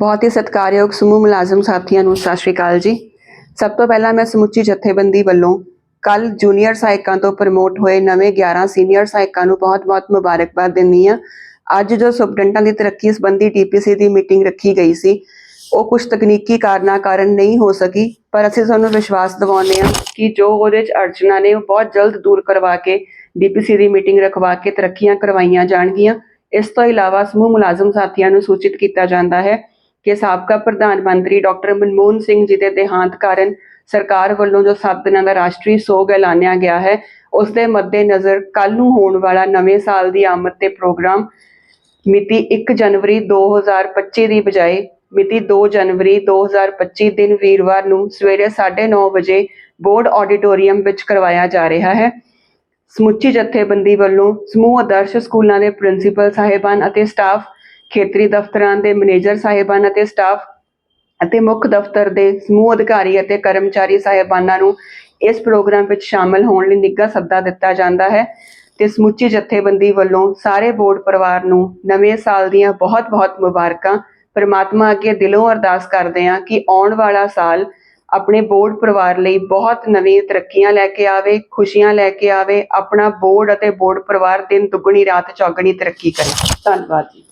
ਬਹੁਤ ਹੀ ਸਤਿਕਾਰਯੋਗ ਸਮੂਹ ਮੁਲਾਜ਼ਮ ਸਾਥੀਆਂ ਨੂੰ ਸਤਿ ਸ਼੍ਰੀ ਅਕਾਲ ਜੀ। ਸਭ ਤੋਂ ਪਹਿਲਾਂ ਮੈਂ ਸਮੁੱਚੀ ਜਥੇਬੰਦੀ ਵੱਲੋਂ ਕੱਲ ਜੂਨੀਅਰ ਸਹਾਇਕਾਂ ਤੋਂ ਪ੍ਰਮੋਟ ਹੋਏ ਨਵੇਂ 11 ਸੀਨੀਅਰ ਸਹਾਇਕਾਂ ਨੂੰ ਬਹੁਤ-ਬਹੁਤ ਮੁਬਾਰਕਬਾਦ ਦਿੰਦੀ ਹਾਂ। ਅੱਜ ਜੋ ਸੁਪਰਡੈਂਟਾਂ ਦੀ ਤਰੱਕੀ ਸੰਬੰਧੀ ਟੀਪੀਸੀ ਦੀ ਮੀਟਿੰਗ ਰੱਖੀ ਗਈ ਸੀ, ਉਹ ਕੁਝ ਤਕਨੀਕੀ ਕਾਰਨਾਂ ਕਾਰਨ ਨਹੀਂ ਹੋ ਸਕੀ, ਪਰ ਅਸੀਂ ਤੁਹਾਨੂੰ ਵਿਸ਼ਵਾਸ ਦਿਵਾਉਂਦੇ ਹਾਂ ਕਿ ਜੋ ਉਹਦੇ ਚ ਅੜਚਨਾਂ ਨੇ, ਉਹ ਬਹੁਤ ਜਲਦ ਦੂਰ ਕਰਵਾ ਕੇ ਡੀਪੀਸੀ ਦੀ ਮੀਟਿੰਗ ਰਖਵਾ ਕੇ ਤਰੱਕੀਆਂ ਕਰਵਾਈਆਂ ਜਾਣਗੀਆਂ। ਇਸ ਤੋਂ ਇਲਾਵਾ ਸਮੂਹ ਮੁਲਾਜ਼ਮ ਸਾਥੀਆਂ ਨੂੰ ਸੂਚਿਤ ਕੀਤਾ ਜਾਂਦਾ ਹੈ ਕਿ ਸਾਬਕਾ ਪ੍ਰਧਾਨ ਮੰਤਰੀ ਡਾਕਟਰ ਮਨਮੋਹਨ ਸਿੰਘ ਜੀ ਦੇ ਦੇਹਾਂਤ ਕਾਰਨ ਸਰਕਾਰ ਵੱਲੋਂ ਜੋ 7 ਦਿਨਾਂ ਦਾ ਰਾਸ਼ਟਰੀ ਸੋਗ ਐਲਾਨਿਆ ਗਿਆ ਹੈ, ਉਸ ਦੇ ਮੱਦੇਨਜ਼ਰ ਕੱਲ ਨੂੰ ਹੋਣ ਵਾਲਾ ਨਵੇਂ ਸਾਲ ਦੀ ਆਮਦ ਤੇ ਪ੍ਰੋਗਰਾਮ ਮਿਤੀ 1 ਜਨਵਰੀ 2025 ਦੀ ਬਜਾਏ ਮਿਤੀ 2 ਜਨਵਰੀ 2025 ਦਿਨ ਵੀਰਵਾਰ ਨੂੰ ਸਵੇਰੇ 9:30 ਵਜੇ ਬੋਰਡ ਆਡੀਟੋਰੀਅਮ ਵਿੱਚ ਕਰਵਾਇਆ ਜਾ ਰਿਹਾ ਹੈ। ਸਮੁੱਚੀ ਜਥੇਬੰਦੀ ਵੱਲੋਂ ਸਮੂਹ ਆਦਰਸ਼ ਸਕੂਲਾਂ ਦੇ ਪ੍ਰਿੰਸੀਪਲ ਸਾਹਿਬਾਨ ਅਤੇ ਸਟਾਫ ਖੇਤਰੀ ਦਫ਼ਤਰਾਂ ਦੇ ਮੈਨੇਜਰ ਸਾਹਿਬਾਨ ਅਤੇ ਸਟਾਫ ਅਤੇ ਮੁੱਖ ਦਫ਼ਤਰ ਦੇ ਸਮੂਹ ਅਧਿਕਾਰੀ ਅਤੇ ਕਰਮਚਾਰੀ ਸਾਹਿਬਾਨਾਂ ਨੂੰ ਇਸ ਪ੍ਰੋਗਰਾਮ ਵਿੱਚ ਸ਼ਾਮਲ ਹੋਣ ਲਈ ਨਿੱਘਾ ਸੱਦਾ ਦਿੱਤਾ ਜਾਂਦਾ ਹੈ ਤੇ ਸਮੁੱਚੀ ਜਥੇਬੰਦੀ ਵੱਲੋਂ ਸਾਰੇ ਬੋਰਡ ਪਰਿਵਾਰ ਨੂੰ ਨਵੇਂ ਸਾਲ ਦੀਆਂ ਬਹੁਤ-ਬਹੁਤ ਮੁਬਾਰਕਾਂ। ਪਰਮਾਤਮਾ ਅੱਗੇ ਦਿਲੋਂ ਅਰਦਾਸ ਕਰਦੇ ਹਾਂ ਕਿ ਆਉਣ ਵਾਲਾ ਸਾਲ ਆਪਣੇ ਬੋਰਡ ਪਰਿਵਾਰ ਲਈ ਬਹੁਤ ਨਵੀਂ ਤਰੱਕੀਆਂ ਲੈ ਕੇ ਆਵੇ, ਖੁਸ਼ੀਆਂ ਲੈ ਕੇ ਆਵੇ, ਆਪਣਾ ਬੋਰਡ ਅਤੇ ਬੋਰਡ ਪਰਿਵਾਰ ਦਿਨ ਦੁੱਗਣੀ, ਰਾਤ ਚੌਗਣੀ ਤਰੱਕੀ ਕਰੇ। ਧੰਨਵਾਦ ਜੀ।